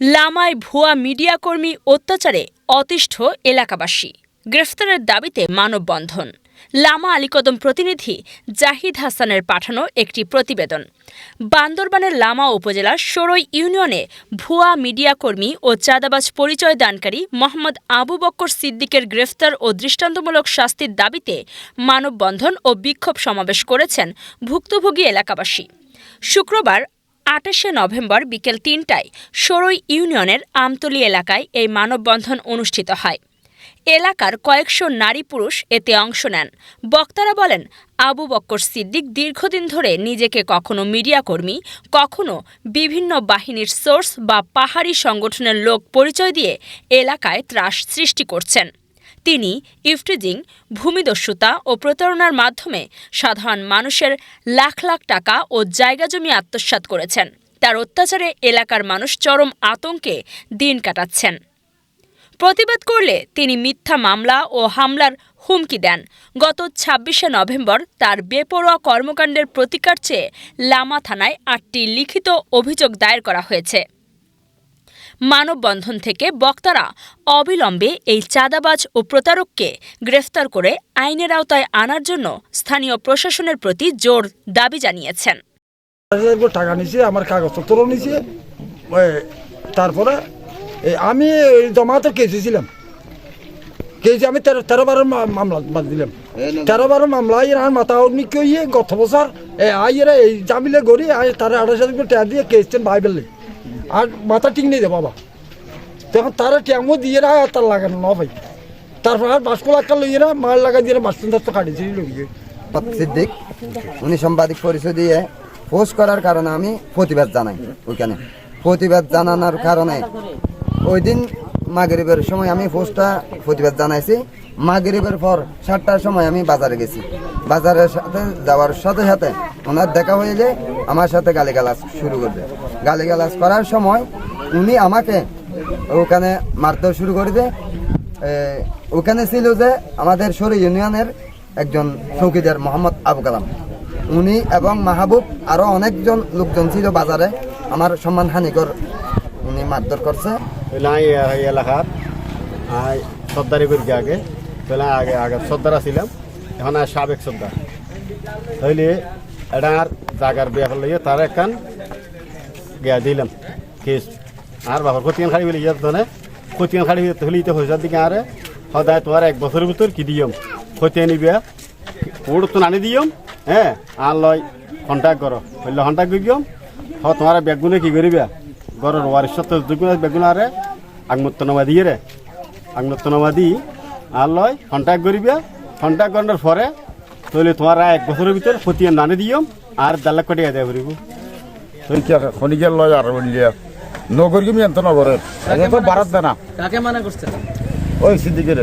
লামায় ভুয়া মিডিয়া কর্মী অত্যাচারে অতিষ্ঠ এলাকাবাসী। গ্রেফতারের দাবিতে মানববন্ধন। লামা আলীকদম প্রতিনিধি জাহিদ হাসানের পাঠানো একটি প্রতিবেদন। বান্দরবানের লামা উপজেলার সরই ইউনিয়নে ভুয়া মিডিয়া কর্মী ও চাঁদাবাজ পরিচয় দানকারী মোহাম্মদ আবু বক্কর সিদ্দিকের গ্রেফতার ও দৃষ্টান্তমূলক শাস্তির দাবিতে মানববন্ধন ও বিক্ষোভ সমাবেশ করেছেন ভুক্তভোগী এলাকাবাসী। শুক্রবার আটাশে নভেম্বর বিকেল তিনটায় সরই ইউনিয়নের আমতলী এলাকায় এই মানববন্ধন অনুষ্ঠিত হয়। এলাকার কয়েকশো নারী পুরুষ এতে অংশ নেন। বক্তারা বলেন, আবু বক্কর সিদ্দিক দীর্ঘদিন ধরে নিজেকে কখনো মিডিয়া কর্মী, কখনো বিভিন্ন বাহিনীর সোর্স বা পাহাড়ি সংগঠনের লোক পরিচয় দিয়ে এলাকায় ত্রাস সৃষ্টি করছেন। তিনি ইফটিজিং, ভূমিদস্যুতা ও প্রতারণার মাধ্যমে সাধারণ মানুষের লাখ লাখ টাকা ও জায়গা জমি আত্মসাৎ করেছেন। তার অত্যাচারে এলাকার মানুষ চরম আতঙ্কে দিন কাটাচ্ছেন। প্রতিবাদ করলে তিনি মিথ্যা মামলা ও হামলার হুমকি দেন। গত ছাব্বিশে নভেম্বর তার বেপরোয়া কর্মকাণ্ডের প্রতিকার চেয়ে লামা থানায় আটটি লিখিত অভিযোগ দায়ের করা হয়েছে। মানববন্ধন থেকে বক্তারা অবিলম্বে এই চাঁদাবাজ ও প্রতারককে গ্রেফতার করে আইনের আওতায় আনার জন্য স্থানীয় প্রশাসনের প্রতি জোর দাবি জানিয়েছেন। টাকা নিছে, আমার কাগজপত্র নিছে তারপরে আমি ওই জমাতে কেসে ছিলাম কেসে আমি তেরো তেরো বারো মামলা বাদ দিলাম। তেরো বারো মামলা আর মাথা অগ্নি কইয়ে গত বছর আইয়ের এই জামিলে গড়ি তার আঠাশ হাজার টাকা দিয়ে কেসছেন ভাই বেললে আর মাথা ঠিক নেই বাবা। তখন তারা ট্যাঙ্গো দিয়ে না, আর তার লাগানো ন ভাই। তারপর আর বাসকো লাখটা লইয়ে না, মাল লাগাই দিয়ে বাসন থাকতো কাটিয়েছি লইয়ে সিদ্দিক, উনি সাংবাদিক পরিচয় দিয়ে পোস্ট করার কারণে আমি প্রতিবাদ জানাই ওইখানে। প্রতিবাদ জানানোর কারণে ওই দিন মাগরিবের সময় আমি পোস্টটা প্রতিবাদ জানাইছি। মাগরিবের পর সাতটার সময় আমি বাজারে গেছি। বাজারের সাথে যাওয়ার সাথে সাথে ওনার দেখা হয়ে যে আমার সাথে গালিগালাজ শুরু করবে। গালিগালাজ করার সময় উনি আমাকে ওখানে মারতে শুরু করে দেয়। ওখানে ছিল যে আমাদের সরি ইউনিয়নের একজন চৌকিদার মোহাম্মদ আবু কালাম। উনি এবং মাহবুব আরও অনেকজন লোকজন ছিল বাজারে। আমার সম্মান হানিকর উনি মারধর করছে। এলাকার সর্দারি করি আগে, পেলাই আগে আগে সর্দার ছিলাম। এখন সাবেক সর্দার। তাইলে এটার জাগার বিয়া করলে তার একখান গিয়া দিলাম। কেস আর বাবার কতিগান খাড়ি বলে ইয়ার ধনে কতিগান খাড়ি হলে তো হয়ে দিকে আরে সদায় তোমার এক বছরের ভিতর কি দিয়ম? কতি আনিবিয়া ওর তো আনি দিয়ম হ্যাঁ আর লয় কন্ট্যাক্ট করো বললে কন্ট্যাক্ট করিয়ম হ তোমার বেগুনে কি করিবা গরর ওয়ারিশ সত্তর দুগুণ বেগুন আরে আগমত্ত নমা দিয়ে রে আগমত্ত নমা দি আর লয় কন্ট্যাক্ট করিবা কন্ট্যাক্ট করার পরে তাহলে তোমার এক বছরের ভিতর খতিয়ান নানি দিয়ম আর দেড় লাখ কোটি আদায় করিব খনিকের লয় আর বললিয়া নগর কি মিয়ান্ত নগরের এটা তো বারাত দেনা। কাকে মানা করছে? ওই সিদ্দিকের।